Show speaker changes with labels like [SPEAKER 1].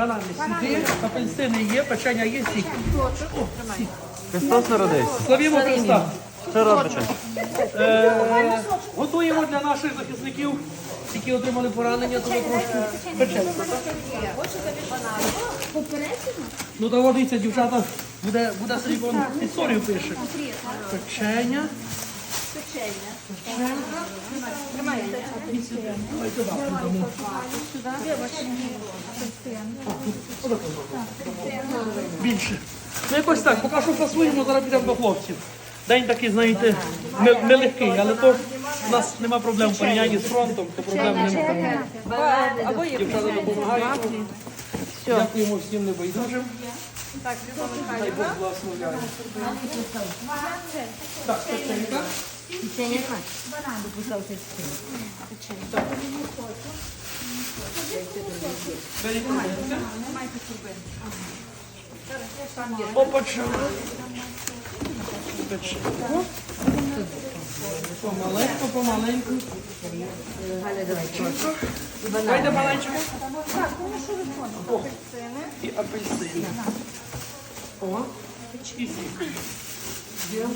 [SPEAKER 1] Банани сюди, апельсини є, печення є, сік.
[SPEAKER 2] Христос народився.
[SPEAKER 1] Славімо Христа.
[SPEAKER 2] Що робите?
[SPEAKER 1] Е, готуємо для наших захисників, які отримали поранення, то ми трошки печемо. Ну та от дівчата, буде, буде собі вон історію пише. Печення. Більше. Ну якось так, поки що фасуємо, зараз підемо до хлопців. День такий, знаєте, не- нелегкий, але то в нас нема проблем в порівнянні з фронтом, то проблем немає. Дівчата допомагають. Дякуємо всім небайдужим.
[SPEAKER 3] так,
[SPEAKER 1] Хай Бог благословляє. Так, печенька. Беріть печенька. Опача. Печенько. Помаленьку, помаленьку. Дайте бананчика. О, і апельсини. О, і сік. Є.